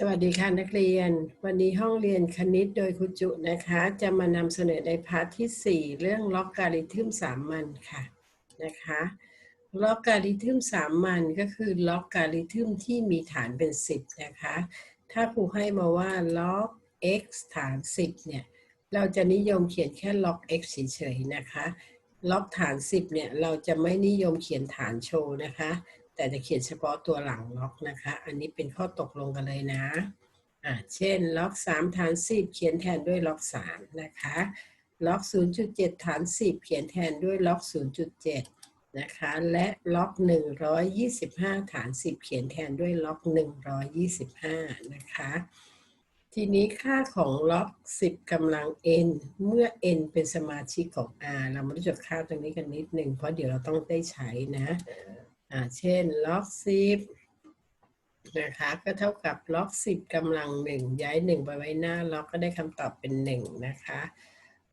สวัสดีค่ะนักเรียน วันนี้ห้องเรียนคณิตโดยครูจุนะคะ จะมานำเสนอในพาร์ทที่ 4 เรื่องล็อกการิทึมสามัญค่ะนะคะล็อกการิทึมสามัญก็คือล็อกการิทึมที่มีฐานเป็น 10 นะคะ ถ้าครูให้มาว่าล็อก x ฐาน 10 เนี่ย เราจะนิยมเขียนแค่ล็อก x เฉยๆนะคะ ล็อกฐาน 10 เนี่ย เราจะไม่นิยมเขียนฐานโชว์นะคะ แต่จะเขียนเฉพาะตัวหลังล็อกนะคะ อันนี้เป็นข้อตกลงกันเลยนะอ่าเช่นล็อก 3 ฐาน 10 เขียนแทนด้วยล็อก 3 นะคะ ล็อก 0.7 ฐาน 10 เขียนแทนด้วยล็อก 0.7 นะคะ และล็อก 125 ฐาน 10 เขียนแทนด้วยล็อก 125 นะคะ ทีนี้ค่าของล็อก 10กำลัง n เมื่อ n เป็นสมาชิกของ r เรามารู้จักค่าตรงนี้กันนิดหนึ่งเพราะเดี๋ยวเราต้องได้ใช้นะ อ่าเช่นล็อกสิบนะคะก็เท่ากับล็อกสิบกำลังหนึ่งย้ายหนึ่งไปไว้หน้าล็อกก็ได้คำตอบเป็นหนึ่งนะคะ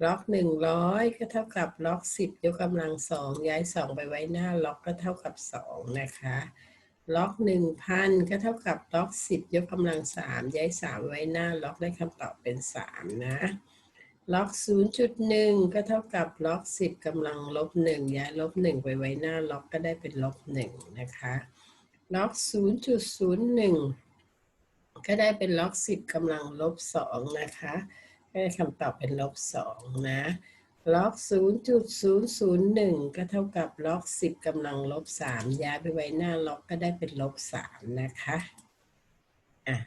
ล็อกหนึ่งร้อยก็เท่ากับล็อกสิบยกกำลังสองย้ายสองไปไว้หน้าล็อกก็เท่ากับสองนะคะล็อกหนึ่งพันก็เท่ากับล็อกสิบยกกำลังสามย้ายสามไว้หน้าล็อกได้คำตอบเป็นสามนะ ล็อก 0.1 ก็เท่ากับล็อก 10กำลังลบ1ย้ายลบ 1 ไปไว้หน้าล็อกก็ได้เป็นลบ 1 นะคะ ล็อก 0.01 ก็ได้เป็นล็อก 10กำลังลบ 2 นะคะก็ได้คำตอบเป็นลบ 2 นะล็อก 0.001 ก็เท่ากับล็อก 10กำลังลบ 3 ย้ายไปไว้หน้าล็อกก็ได้เป็นลบ 3 นะคะ อะ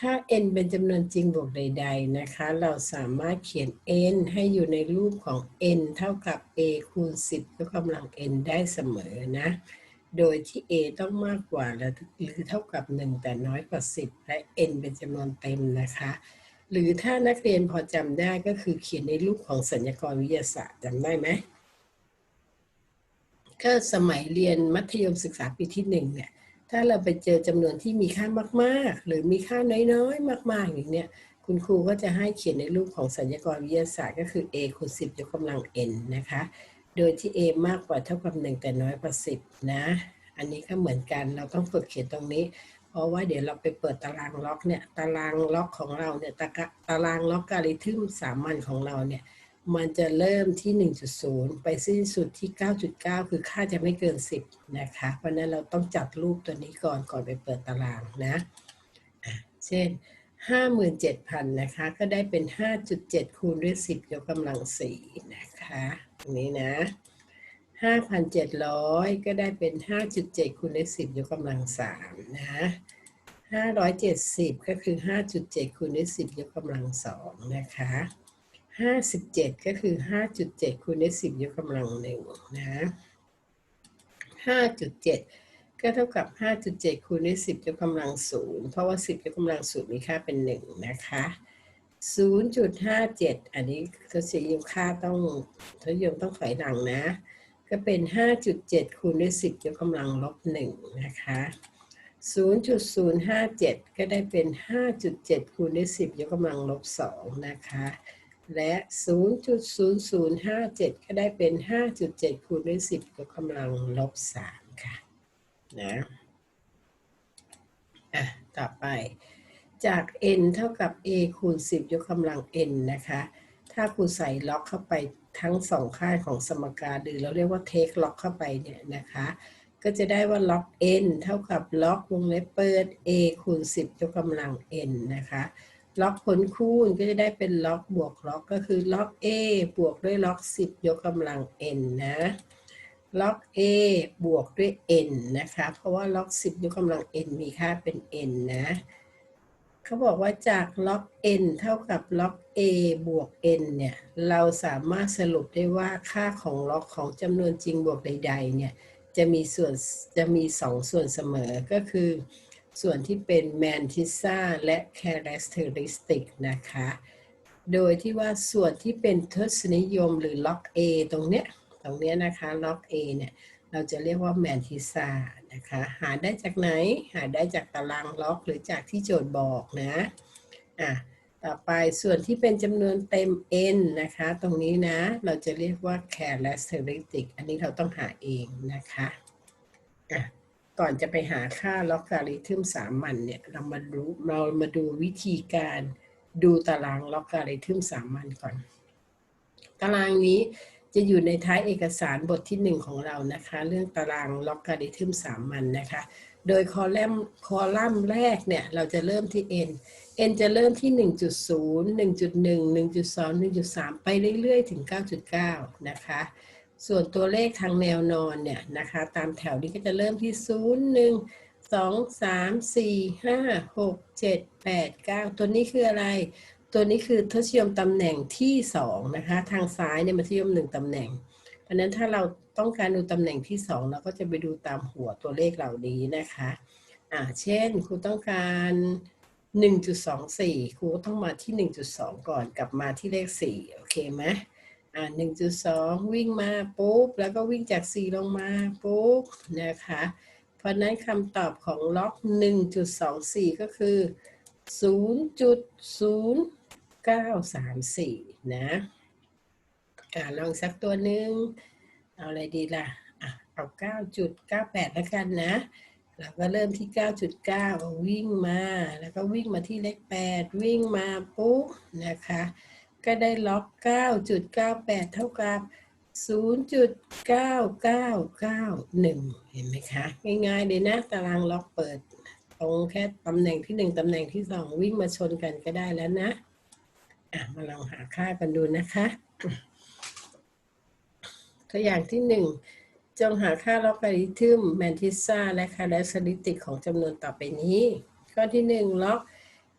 ถ้า n เป็นจำนวนจริงบวกใด ๆ นะคะ เราสามารถเขียน n ให้อยู่ในรูปของ n เท่ากับ a คูณ 10 ยกกำลัง n ได้เสมอนะ โดยที่ a ต้องมากกว่าหรือเท่ากับ 1 แต่น้อยกว่า 10 และ n เป็นจำนวนเต็มนะคะ หรือถ้านักเรียนพอจำได้ก็คือเขียนในรูปของสัญญกรวิทยาศาสตร์จำได้ไหมก็สมัยเรียนมัธยมศึกษาปีที่หนึ่งเนี่ย ถ้าเราไปเจอจำนวนที่มีค่ามาก ๆ หรือมีค่าน้อยๆ มาก ๆ อย่างเนี้ยคุณครูก็จะให้เขียนในรูปของสัญญากรวิทยาศาสตร์ก็คือ a คูณ10 ยกกำลัง n นะคะ โดยที่ a มากกว่าเท่ากับ1แต่น้อยกว่า 10 นะ อันนี้ก็เหมือนกันเราต้องฝึกเขียนตรงนี้ เพราะว่าเดี๋ยวเราไปเปิดตารางล็อกเนี่ย ตารางล็อกของเราเนี่ย ตาตารางล็อกการิทึมสามัญของเราเนี่ย มันจะเริ่มที่ 1.0 ไปสิ้นสุดที่ 9.9 คือค่าจะไม่เกิน 10 นะคะ เพราะนั้นเราต้องจัดรูปตัวนี้ก่อนก่อนไปเปิดตารางนะเช่น 57,000 นะคะ ก็ได้เป็น 5.7 คูณด้วย 10 ยกกำลัง 4 นะคะตรงนี้นะ 5,700 ก็ได้เป็น 5.7 คูณด้วย 10 ยกกำลัง 3 นะ570 ก็คือ 5.7 คูณด้วย 10 ยกกำลัง 2 นะคะ ห้าสิบเจ็ดก็คือห้าจุดเจ็ดคูณด้วยสิบยกกำลังหนึ่งนะห้าจุดเจ็ดก็เท่ากับห้าจุดเจ็ดคูณด้วยสิบยกกำลังศูนย์เพราะว่าสิบยกกำลังศูนย์มีค่าเป็นหนึ่งนะคะศูนย์จุดห้าเจ็ดอันนี้ทศนิยมค่าต้องทศนิยมต้องถอยหลังนะ ก็เป็นห้าจุดเจ็ดคูณด้วยสิบยกกำลังลบหนึ่งนะคะศูนย์จุดศูนย์ห้าเจ็ดก็ได้เป็นห้าจุดเจ็ดคูณด้วยสิบยกกำลังลบสองนะคะ และ 0.0057 ก็ได้เป็น 5.7 คูณด้วย 10 ยกกำลังลบ 3 ค่ะ นะ อะ ต่อไป จาก n เท่ากับ a คูณ 10 ยกกำลัง n นะคะ ถ้าครูใส่ล็อกเข้าไปทั้งสองค่ายของสมการหรือเราเรียกว่าเทคล็อกเข้าไปเนี่ยนะคะ ก็จะได้ว่าล็อก n เท่ากับล็อกวงเล็บเปิด a คูณ 10 ยกกำลัง n นะคะ ล็อกผลคูณก็จะได้เป็นล็อกบวกล็อกก็คือล็อก a บวกด้วยล็อก 10 ยกกำลัง n นะล็อก a บวกด้วย n นะคะ เพราะว่าล็อก 10 ยกกำลัง n มีค่าเป็น n นะเขาบอกว่าจากล็อก n เท่ากับล็อก a บวก n เนี่ย เราสามารถสรุปได้ว่าค่าของล็อกของจำนวนจริงบวกใด ๆ เนี่ย จะมีส่วนจะมี 2 ส่วนเสมอก็คือ ส่วนที่เป็นแมนทิซ่าและ characteristic นะคะ โดยที่ว่าส่วนที่เป็นทศนิยมหรือล็อก A ตรงเนี้ย ตรงเนี้ยนะคะล็อก A เนี่ยเราจะเรียกว่าแมนทิซ่านะคะ หาได้จากไหน หาได้จากตารางล็อกหรือจากที่โจทย์บอกนะ อะ ต่อไปส่วนที่เป็นจำนวนเต็ม n นะคะ ตรงนี้นะ เราจะเรียกว่า characteristic อันนี้เราต้องหาเองนะคะ อะ ก่อนจะไปหาค่าล็อกการิทึมสามัญเนี่ยเรามารู้เรามาดูวิธีการดูตารางล็อกการิทึมสามัญก่อน ตารางนี้จะอยู่ในท้ายเอกสารบทที่หนึ่งของเรานะคะ เรื่องตารางล็อกการิทึมสามัญนะคะ โดยคอลัมน์คอลัมน์แรกเนี่ย เราจะเริ่มที่ n n จะเริ่มที่ 1.0 1.1 1.2 1.3 ไปเรื่อยๆ ถึง 9.9 นะคะ ส่วนตัวเลขทางแนวนอนเนี่ยนะคะ ตามแถวนี้ก็จะเริ่มที่ 0 1 2 3 4 5 6 7 8 9 ตัวนี้คืออะไร ตัวนี้คือทศนิยมตำแหน่งที่2นะคะ ทางซ้ายเนี่ยมันทศนิยม1ตำแหน่ง เพราะนั้นถ้าเราต้องการดูตำแหน่งที่ 2 เราก็จะไปดูตามหัวตัวเลขเหล่านี้นะคะ อ่า เช่นครูต้องการ 1.24ครูต้องมาที่ 1.2 ก่อนกลับมาที่เลข 4 โอเคไหม อ่า1.2วิ่งมาปุ๊บ แล้วก็วิ่งจาก4ลงมาปุ๊บนะคะ เพราะนั้นคำตอบของล็อก1.24ก็คือ0.0934นะอ่าลองสักตัวหนึ่งเอาอะไรดีล่ะอะเอา9.98แล้วกันนะเราก็เริ่มที่ 9.9 วิ่งมา แล้วก็วิ่งมาที่เลข 8 วิ่งมาปุ๊บนะคะ ก็ได้ล็อก 9.98 เท่ากับ 0.9991 เห็นไหมคะ ง่ายๆเลยนะ ตารางล็อกเปิด ตรงแค่ตำแหน่งที่ 1 ตำแหน่งที่ 2 วิ่งมาชนกันก็ได้แล้วนะ อะ มาลองหาค่ากันดูนะคะตัวอย่างที่ 1 จงหาค่าล็อกการิทึมแมนทิซ่าและคาแรคเตอริสติกของจำนวนต่อไปนี้ ข้อที่ 1 ล็อก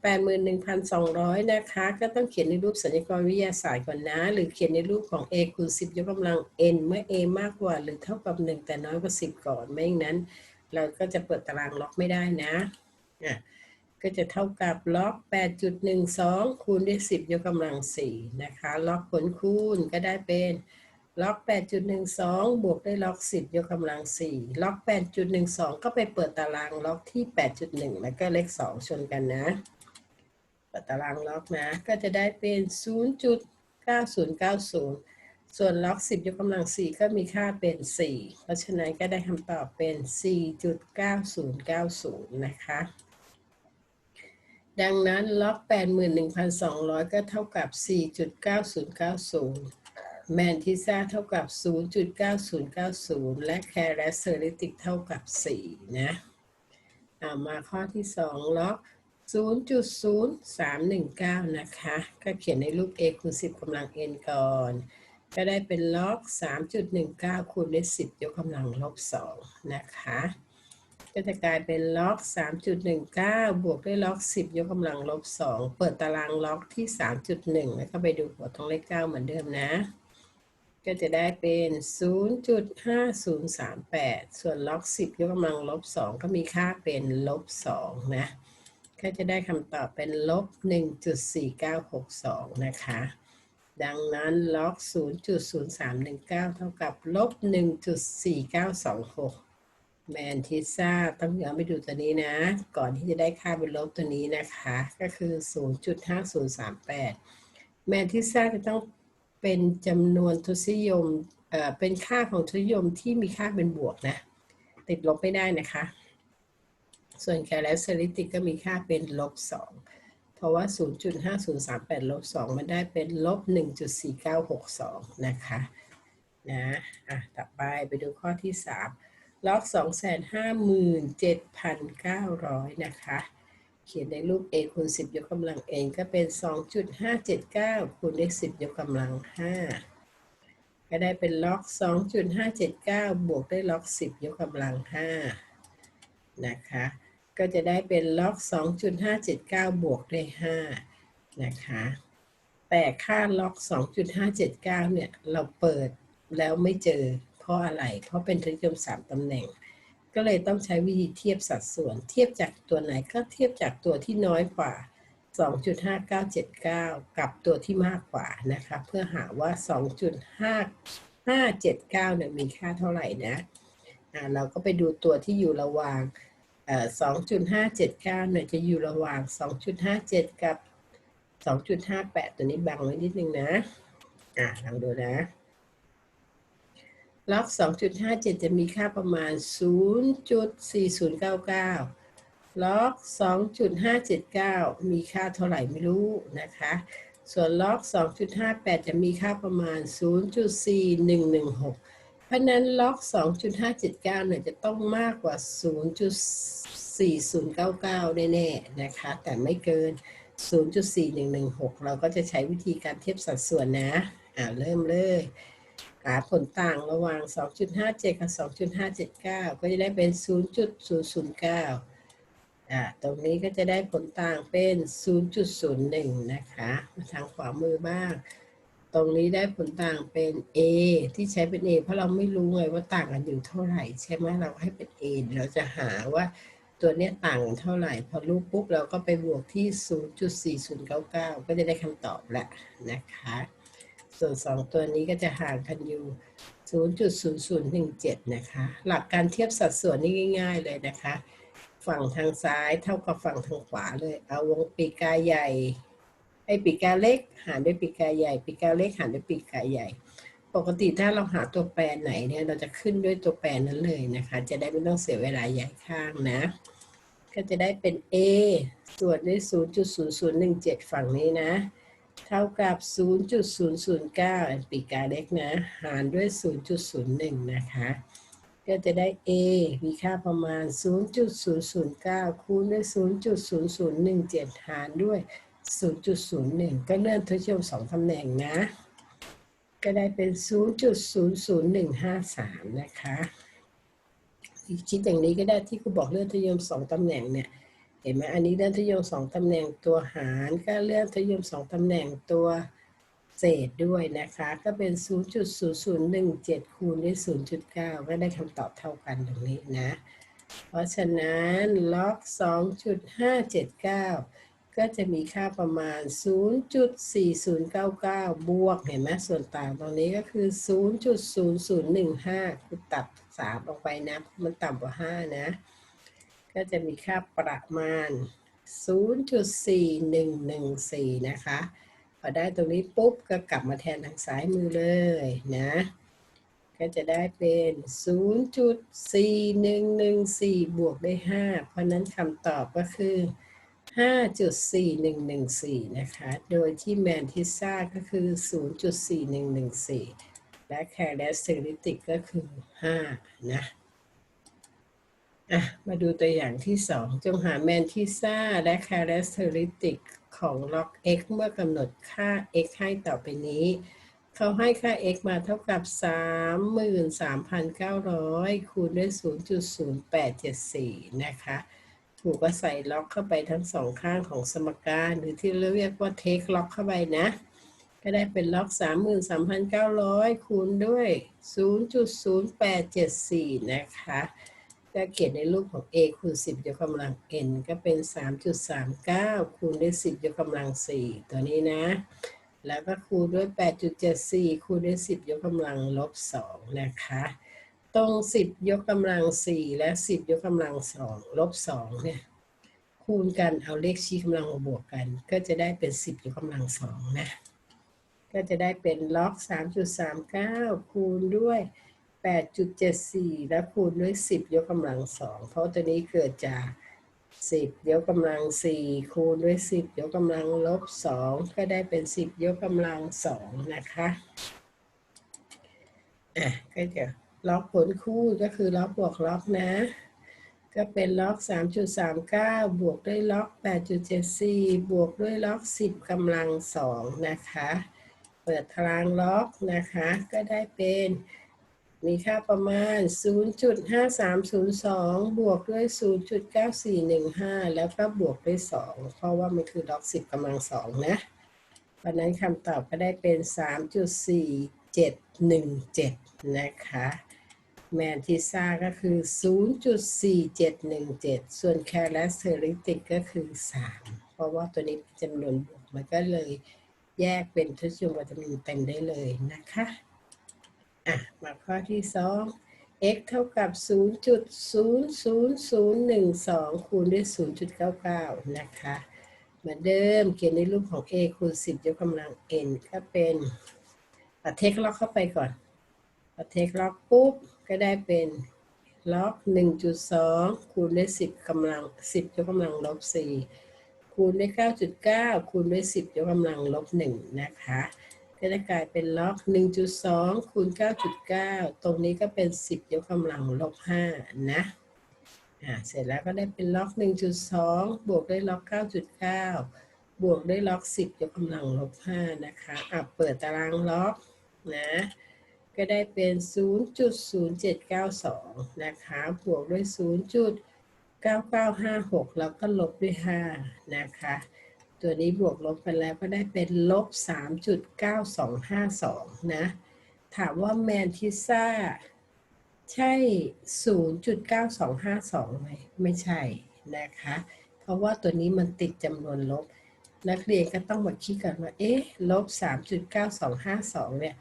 81,200 นะคะ ก็ต้องเขียนในรูปสัญญกรวิทยาศาสตร์ก่อนนะ หรือเขียนในรูปของ a คูณ10 ยกกำลัง n เมื่อ a มากกว่าหรือเท่ากับ 1 แต่น้อยกว่า 10 ก่อน ไม่อย่างนั้น เราก็จะเปิดตารางล็อกไม่ได้นะอะก็จะเท่ากับล็อก 8.12 คูณด้วย 10 ยกกำลัง 4 นะคะ ล็อกผลคูณก็ได้เป็นล็อก 8.12 บวกด้วยล็อก 10 ยกกำลัง 4 ล็อก 8.12 ก็ไปเปิดตารางล็อกที่ 8.1 แล้วก็เลข 2 ชนกันนะ ตารางล็อกนะ ก็จะได้เป็น 0.9090 ส่วนล็อก 10 ยกกำลัง 4 ก็มีค่าเป็น 4 เพราะฉะนั้นก็ได้คำตอบเป็น 4.9090 นะคะ ดังนั้นล็อก 81,200 ก็เท่ากับ 4.9090แมนทิซ่าเท่ากับ 0.9090 และแคร์แรสเซอริติกเท่ากับ 4 นะามาข้อที่ 2 ล็อก 0.0319 นะคะ ก็เขียนในรูป a คูณ 10กำลัง n ก่อน ก็ได้เป็นล็อก 3.19 คูณด้วย 10 ยกกำลังลบ 2 นะคะ ก็จะกลายเป็นล็อก 3.19 บวกด้วยล็อก 10 ยกกำลังลบ 2 เปิดตารางล็อกที่ 3.1 แล้วก็ไปดูหัวตรงเลข 9 เหมือนเดิมนะ ก็จะได้เป็น 0.5038 ส่วนล็อก 10 ยกกำลังลบ 2 ก็มีค่าเป็นลบ 2 นะ ก็จะได้คำตอบเป็นลบ 1.4962 นะคะ ดังนั้นล็อก 0.0319 เท่ากับลบ 1.4926 แมนทิซ่าต้องย้อนไปดูตัวนี้นะ ก่อนที่จะได้ค่าเป็นลบตัวนี้นะคะ ก็คือ 0.5038 แมนทิซ่าจะต้องเป็นจำนวนทศนิยมเอ่อเป็นค่าของทศนิยมที่มีค่าเป็นบวกนะ ติดลบไม่ได้นะคะ ส่วนแคลสเซริติกก็มีค่าเป็นลบ2เพราะว่า 0.5038 ลบ2มันได้เป็นลบ 1.4962 นะคะนะอะต่อไปไปดูข้อที่3ล็อก257,900 นะคะ เขียนในรูป a คูณ10 ยกกำลัง n ก็เป็น 2.579 คูณด้วย10 ยกกำลัง 5 ก็ได้เป็นล็อก 2.579 บวกด้วยล็อก 10 ยกกำลัง 5 นะคะ ก็จะได้เป็นล็อก 2.579 บวกด้วย5นะคะ แต่ค่าล็อก 2.579 เนี่ย เราเปิดแล้วไม่เจอ เพราะอะไร เพราะเป็นทศนิยม3ตำแหน่ง ก็เลยต้องใช้วิธีเทียบสัดส่วน เทียบจากตัวไหนก็เทียบจากตัวที่น้อยกว่า 2.5979 กับตัวที่มากกว่านะคะ เพื่อหาว่า 2.5579 เนี่ยมีค่าเท่าไหร่นะอ่าเราก็ไปดูตัวที่อยู่ระหว่างเอ่อ 2.579เนี่ยจะอยู่ระหว่าง 2.57 กับ 2.58 ตัวนี้บังไว้นิดนึงนะ อ่าลองดูนะล็อก2.57 จะมีค่าประมาณ 0.4099 ล็อก 2.579 มีค่าเท่าไหร่ไม่รู้นะคะ ส่วนล็อก 2.58 จะมีค่าประมาณ 0.4116 ราะนั้นล็อก 2.579 เนี่ยจะต้องมากกว่า 0.4099 แน่ๆนะคะ แต่ไม่เกิน 0.4116 เราก็จะใช้วิธีการเทียบสัดส่วนนะ อ่าเริ่มเลยหาผลต่างระหว่าง 2.57 กับ 2.579 ก็จะได้เป็น 0.009 อ่า ตรงนี้ก็จะได้ผลต่างเป็น 0.01 นะคะ มาทางขวามือบ้าง ตรงนี้ได้ผลต่างเป็น A ที่ใช้เป็น A เพราะเราไม่รู้ไงว่าต่างกันอยู่เท่าไหร่ ใช่ไหมเราให้เป็น A เดี๋ยวเราจะหาว่าตัวเนี้ยต่างกันเท่าไหร่ พอรู้ปุ๊บเราก็ไปบวกที่ 0.4099 ก็จะได้คำตอบแล้วนะคะ ส่วน 2 ตัวนี้ก็จะห่างกันอยู่ 0.0017 นะคะ หลักการเทียบสัดส่วนนี่ง่าย ๆ เลยนะคะ ฝั่งทางซ้ายเท่ากับฝั่งทางขวาเลย เอาวงปีกกาใหญ่ อ้ปีกกเล็กหารด้วยปีกกาใหญ่ ปีกกเล็กหารด้วยปีกกาใหญ่ ปกติถ้าเราหาตัวแปรไหนเนี่ยเราจะขึ้นด้วยตัวแปรนั้นเลยนะคะ จะได้ไม่ต้องเสียเวลาย้ายข้างนะ ก็จะได้เป็น A ส่วนด้วย0.0017 ฝั่งนี้นะ เท่ากับ 0.009 ปีกกาเล็กนะ หารด้วย 0.01 นะคะ ก็จะได้ A มีค่าประมาณ 0.009 คูณด้วย 0.0017 หารด้วย 0.01 ก็เลื่อนทศนิยม2ตำแหน่งนะ ก็ได้เป็น 0.00153 นะคะอีกชิ้นอย่างนี้ก็ได้ที่ครูบอกเลื่อนทศนิยม2ตำแหน่งเนี่ย เห็นไหมอันนี้เลื่อนทศนิยม2ตำแหน่งตัวหารก็เลื่อนทศนิยม2ตำแหน่งตัวเศษด้วยนะคะ ก็เป็น 0.0017 คูณด้วย 0.9 ก็ได้คำตอบเท่ากันตรงนี้นะ เพราะฉะนั้นล็อก 2.579 ก็จะมีค่าประมาณ 0.4099 บวก เห็นไหมส่วนต่างตรงนี้ก็คือ 0.0015 คือตัด 3 ออกไปนะ มันต่ำกว่า 5 นะ ก็จะมีค่าประมาณ 0.4114 นะคะ พอได้ตรงนี้ปุ๊บ ก็กลับมาแทนทางซ้ายมือเลยนะ ก็จะได้เป็น 0.4114 บวกได้ 5 เพราะนั้นคำตอบก็คือ 5.4114 นะคะ โดยที่แมนทิซ่าก็คือ 0.4114 และแคร์แลสเซอริติกก็คือ 5 นะ อะ มาดูตัวอย่างที่ 2 จงหาแมนทิซ่าและ characteristic ของล็อก x เมื่อกำหนดค่า x ให้ต่อไปนี้ เขาให้ค่า x มาเท่ากับ 33,900 คูณด้วย 0.0874 นะคะ ถูกก็ใส่ล็อกเข้าไปทั้งสองข้างของสมการ หรือที่เราเรียกว่าเทคล็อกเข้าไปนะ ก็ได้เป็นล็อก 33,900 คูณด้วย 0.0874 นะคะก็เขียนในรูปของ a คูณ 10 ยกกำลัง n ก็เป็น 3.39 คูณด้วย 10 ยกกำลัง 4 ตัวนี้นะ แล้วก็คูณด้วย 8.74 คูณด้วย 10 ยกกำลังลบ 2 นะคะ ตรง10ยกกำลัง4และ10ยกกำลัง2ลบ2เนี่ยคูณกันเอาเลขชี้กำลังมาบวกกัน ก็จะได้เป็น10ยกกำลัง2นะก็จะได้เป็นล็อก3.39คูณด้วย8.74และคูณด้วย10ยกกำลัง2เพราะตัวนี้เกิดจาก10ยกกำลัง4คูณด้วย10ยกกำลังลบ2ก็ได้เป็น10ยกกำลัง2นะคะอะก็จะ ล็อกผลคู่ก็คือล็อกบวกล็อกนะ ก็เป็นล็อก 3.39 บวกด้วยล็อก 8.74 บวกด้วยล็อก 10กำลัง 2 นะคะ เปิดทางล็อกนะคะ ก็ได้เป็นมีค่าประมาณ 0.5302 บวกด้วย 0.9415 แล้วก็บวกด้วย 2 เพราะว่ามันคือล็อก 10กำลัง 2 นะเพราะนั้นคำตอบก็ได้เป็น 3.4717 นะคะ แมนทิซ่าก็คือ 0.4717 ส่วนแคลสเทอริติกก็คือ 3 เพราะว่าตัวนี้เป็นจำนวนบวกมันก็เลยแยกเป็นทศนิยมวิตามินเต็มได้เลยนะคะ อะ มาข้อที่ 2 x เท่ากับ 0.00012 คูณด้วย 0.99 นะคะ เหมือนเดิมเขียนในรูปของ a คูณ 10 ยกกำลัง n ก็เป็นเทคล็อกเข้าไปก่อนพอเทคล็อกปุ๊บก็ได้เป็นล็อก1.2 คูณด้วย 10กำลัง 10ยกกำลังลบ 4 คูณด้วย 9.9 คูณด้วย 10ยกกำลังลบ 1 นะคะ ก็จะกลายเป็นล็อก 1.2 คูณ 9.9 ตรงนี้ก็เป็น 10 ยกกำลังลบ 5 นะ อ่า เสร็จแล้วก็ได้เป็นล็อก 1.2 บวกด้วยล็อก 9.9 บวกด้วยล็อก 10 ยกกำลังลบ 5 นะคะ อะ เปิดตารางล็อกนะ ก็ได้เป็น 0.0792 นะคะ บวกด้วย 0.9956 แล้วก็ลบด้วย 5 นะคะ ตัวนี้บวกลบกันแล้วก็ได้เป็นลบ 3.9252 นะ ถามว่าแมนทิซ่าใช่ 0.9252 ไหม ไม่ใช่นะคะ เพราะว่าตัวนี้มันติดจำนวนลบ นักเรียนก็ต้องมาคิดกันว่า เอ๊ะ ลบ 3.9252 เนี่ย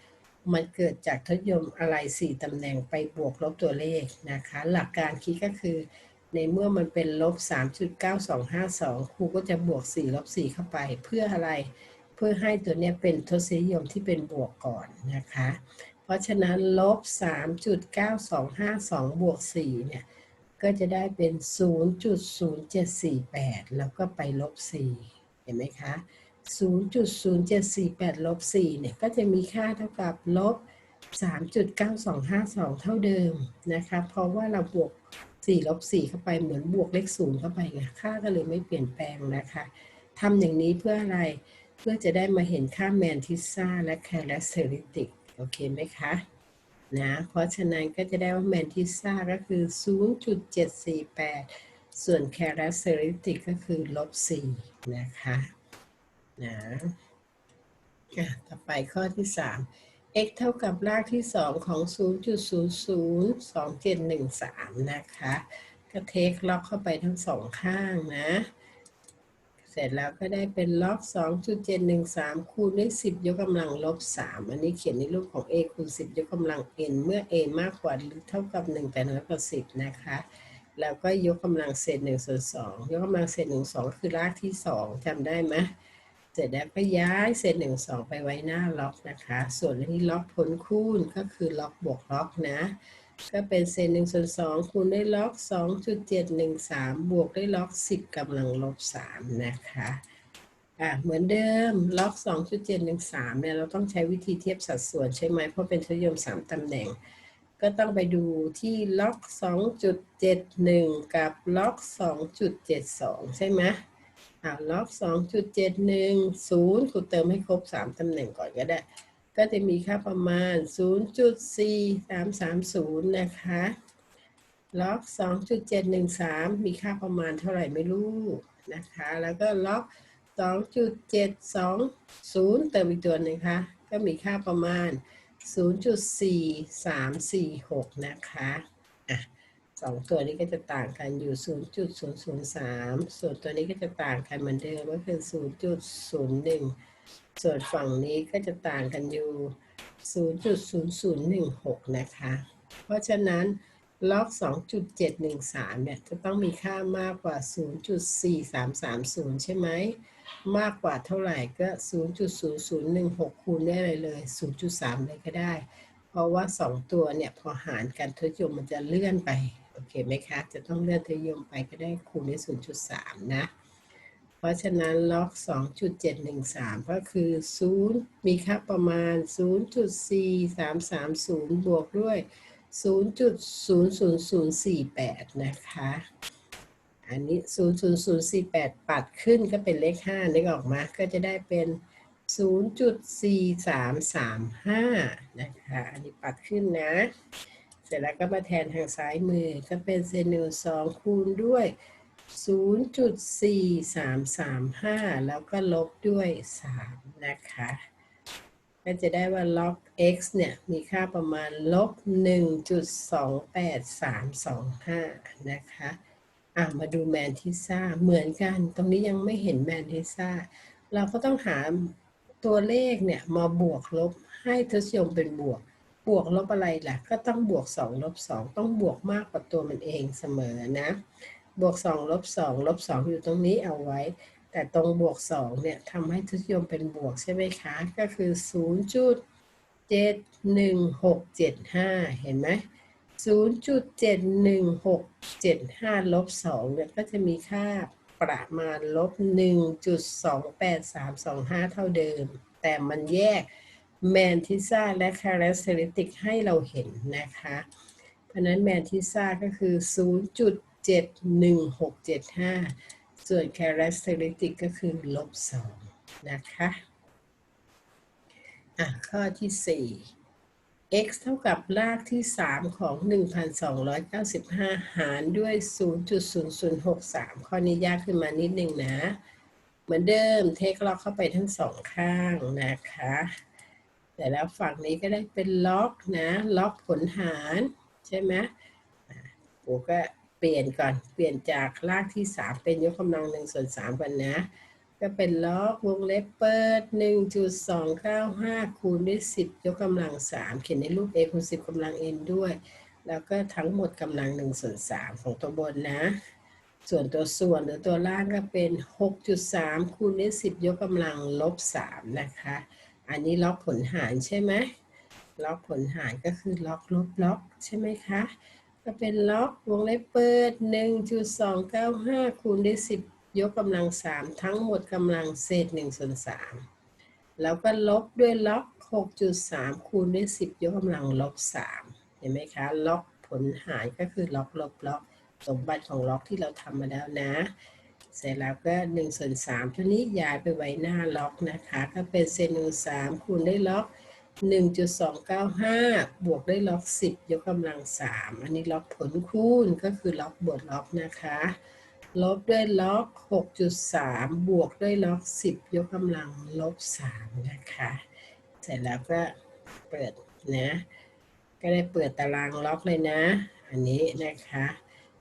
มันเกิดจากทศยมอะไร4ตำแหน่งไปบวกลบตัวเลขนะคะ หลักการคิดก็คือ ในเมื่อมันเป็นลบ 3.9252 ครูก็จะบวก 4 ลบ 4 เข้าไป เพื่ออะไร เพื่อให้ตัวเนี้ยเป็นทศนิยมที่เป็นบวกก่อนนะคะ เพราะฉะนั้นลบ 3.9252 บวก 4 เนี่ย ก็จะได้เป็น 0.0748 แล้วก็ไปลบ 4 เห็นไหมคะ 0.0748ลบ4เนี่ยก็จะมีค่าเท่ากับลบ3.9252 เท่าเดิมนะคะ เพราะว่าเราบวก 4 ลบ 4 เข้าไปเหมือนบวกเลข0เข้าไปไงค่าก็เลยไม่เปลี่ยนแปลงนะคะทำอย่างนี้เพื่ออะไรเพื่อจะได้มาเห็นค่าแมนทิซ่าและแคลสเตอริติกโอเคไหมคะนะเพราะฉะนั้นก็จะได้ว่าแมนทิซ่าก็คือ 0.748 ส่วนแคลสเตอริติกก็คือลบ4นะคะ นะอะต่อไปข้อที่3 x เท่ากับรากที่2ของ 0.002713 นะคะก็เทคล็อกเข้าไปทั้งสองข้างนะ เสร็จแล้วก็ได้เป็นล็อก 2.713 คูณด้วย 10 ยกกำลังลบ 3 อันนี้เขียนในรูปของ a คูณ 10 ยกกำลัง n เมื่อ a มากกว่าหรือเท่ากับ 1 แต่น้อยกว่า 10 นะคะ แล้วก็ยกกำลังเศษ1ส่วน2ยกกำลังเศษ1 2 คือรากที่ 2จำได้ไหม เสร็จแล้วก็ย้ายเศษหนึ่งสองไปไว้หน้าล็อกนะคะ ส่วนที่ล็อกผลคูณก็คือล็อกบวกล็อกนะ ก็เป็นเศษหนึ่งส่วนสองคูณด้วยล็อกสองจุดเจ็ดหนึ่งสามบวกด้วยล็อกสิบกำลังลบสามนะคะอะเหมือนเดิมล็อกสองจุดเจ็ดหนึ่งสามเนี่ยเราต้องใช้วิธีเทียบสัดส่วนใช่ไหมเพราะเป็นทศนิยมสามตำแหน่ง ก็ต้องไปดูที่ล็อกสองจุดเจ็ดหนึ่งกับล็อกสองจุดเจ็ดสองใช่ไหม อ่าล็อกสองจุดเจ็ดหนึ่งศูนย์คุณเติมให้ครบสามตำแหน่งก่อนก็ได้ ก็จะมีค่าประมาณศูนย์จุดสี่สามสามศูนย์นะคะล็อกสองจุดเจ็ดหนึ่งสามมีค่าประมาณเท่าไหร่ไม่รู้นะคะ แล้วก็ล็อกสองจุดเจ็ดสองศูนย์เติมอีกตัวหนึ่งคะก็มีค่าประมาณศูนย์จุดสี่สามสี่หกนะคะอะ สองตัวนี้ก็จะต่างกันอยู่ 0.003 ส่วนตัวนี้ก็จะต่างกันเหมือนเดิมก็คือ 0.01 ส่วนฝั่งนี้ก็จะต่างกันอยู่ 0.0016 นะคะ เพราะฉะนั้นล็อก 2.713 เนี่ย จะต้องมีค่ามากกว่า 0.4330 ใช่ไหม มากกว่าเท่าไหร่ก็ 0.0016 คูณได้เลยเลย 0.3 เลยก็ได้ เพราะว่า 2 ตัวเนี่ย พอหารกันทศนิยมมันจะเลื่อนไป โอเคไหมคะ จะต้องเลื่อนทยมไปก็ได้คูณด้วย0.3 นะ เพราะฉะนั้นล็อก 2.713 ก็คือ 0 มีค่าประมาณ 0.4330 บวกด้วย 0.00048 นะคะ อันนี้ 00048 ปัดขึ้นก็เป็นเลข5นึกออกมา ก็จะได้เป็น 0.4335 นะคะ อันนี้ปัดขึ้นนะ ร็จแล้วก็มาแทนทางซ้ายมือ ก็เป็นเซนหนึ่งสองคูณด้วย 0.4335 แล้วก็ลบด้วย 3 นะคะ ก็จะได้ว่าล็อก x เนี่ย มีค่าประมาณลบ 1.28325 นะคะอะมาดูแมนทิซ่าเหมือนกัน ตรงนี้ยังไม่เห็นแมนทิซ่าเราก็ต้องหาตัวเลขเนี่ย มาบวกลบให้ทศยมเป็นบวก บวกลบอะไรล่ะก็ต้องบวก2ลบ2ต้องบวกมากกว่าตัวมันเองเสมอนะ บวก2ลบ2ลบ2อยู่ตรงนี้เอาไว้ แต่ตรงบวก2เนี่ยทำให้ทศนิยมเป็นบวกใช่ไหมคะ ก็คือ 0.7เจ็ดหนึ่งหกเจ็ดห้าเห็นไหมศูนย์จุดเจ็ดหนึ่งหกเจ็ดห้าลบสองเนี่ยก็จะมีค่าประมาณลบหนึ่งจุดสองแปดสามสองห้าเท่าเดิม แต่มันแยก แมนทิซ่าและคาแรคเตอริติกให้เราเห็นนะคะ เพราะนั้นแมนทิซ่าก็คือ 0.71675 ส่วน characteristic ก็คือลบ2นะคะอะข้อที่ 4 x เท่ากับรากที่ 3 ของ 1,295 หารด้วย 0.0063 ข้อนี้ยากขึ้นมานิดนึงนะ เหมือนเดิมเทคล็อกเข้าไปทั้งสองข้างนะคะ แต่แล้วฝั่งนี้ก็ได้เป็นล็อกนะล็อกผลหารใช่ไหมกูก็เปลี่ยนก่อนเปลี่ยนจากรากที่ 3 เป็นยกกำลัง1ส่วน3ก่อนนะ ก็เป็นล็อกวงเล็บเปิด 1.295 คูณด้วย 10 ยกกำลัง 3 เขียนในรูป a คูณ10กำลัง n ด้วย แล้วก็ทั้งหมดกำลัง1ส่วน3ของตัวบนนะ ส่วนตัวส่วนหรือตัวล่างก็เป็น 6.3 คูณด้วย 10 ยกกำลังลบ3นะคะ อันนี้ล็อกผลหารใช่ไหมล็อกผลหารก็คือล็อกลบล็อกใช่ไหมคะ ก็เป็นล็อกวงเล็บเปิด 1.295 คูณด้วย 10 ยกกำลัง 3 ทั้งหมดกำลังเศษ1ส่วน3แล้วก็ลบด้วยล็อก 6.3 คูณด้วย 10 ยกกำลังลบ 3 เห็นไหมคะ ล็อกผลหารก็คือล็อกลบล็อกสมบัติของล็อกที่เราทำมาแล้วนะ เสร็จแล้วก็1ส่วน3ตัวนี้ย้ายไปไว้หน้าล็อกนะคะ ก็เป็นเศษหนึ่งสามคูณได้ล็อก 1.295 บวกได้ล็อก 10 ยกกำลัง 3 อันนี้ล็อกผลคูณก็คือล็อกบวกล็อกนะคะ ลบด้วยล็อก 6.3 บวกด้วยล็อก 10 ยกกำลังลบ 3 นะคะ เสร็จแล้วก็เปิดนะ ก็ได้เปิดตารางล็อกเลยนะ อันนี้นะคะ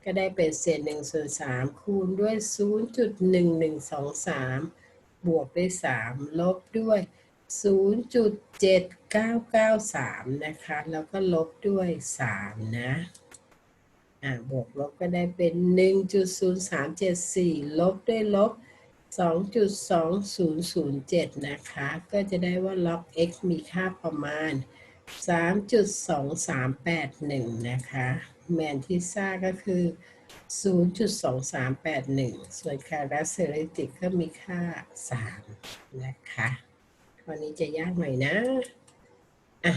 ก็ได้เป็นเศษ1ส่วน3คูณด้วย0.1123บวกด้วย3ลบด้วย0.7993นะคะ แล้วก็ลบด้วย3นะอ่าบวกลบก็ได้เป็น1.0374ลบด้วยลบ2.2007นะคะ ก็จะได้ว่าล็อก x มีค่าประมาณ3.2381นะคะ แมนทิซ่าก็คือ 0.2381 ส่วนคาราเซริติกก็มีค่า 3 นะคะวันนี้จะยากหน่อยนะอะ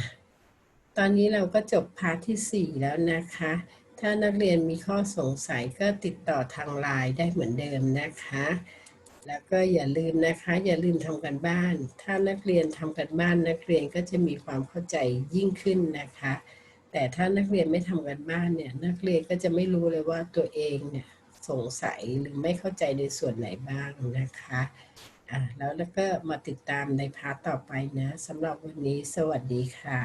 ตอนนี้เราก็จบพาร์ทที่ 4 แล้วนะคะ ถ้านักเรียนมีข้อสงสัยก็ติดต่อทางไลน์ได้เหมือนเดิมนะคะ แล้วก็อย่าลืมนะคะ อย่าลืมทำกันบ้าน ถ้านักเรียนทำกันบ้านนักเรียนก็จะมีความเข้าใจยิ่งขึ้นนะคะ แต่ถ้านักเรียนไม่ทำกันบ้านเนี่ย นักเรียนก็จะไม่รู้เลยว่าตัวเองเนี่ยสงสัยหรือไม่เข้าใจในส่วนไหนบ้างนะคะอะแล้วแล้วก็มาติดตามในพาร์ทต่อไปนะสำหรับวันนี้สวัสดีค่ะ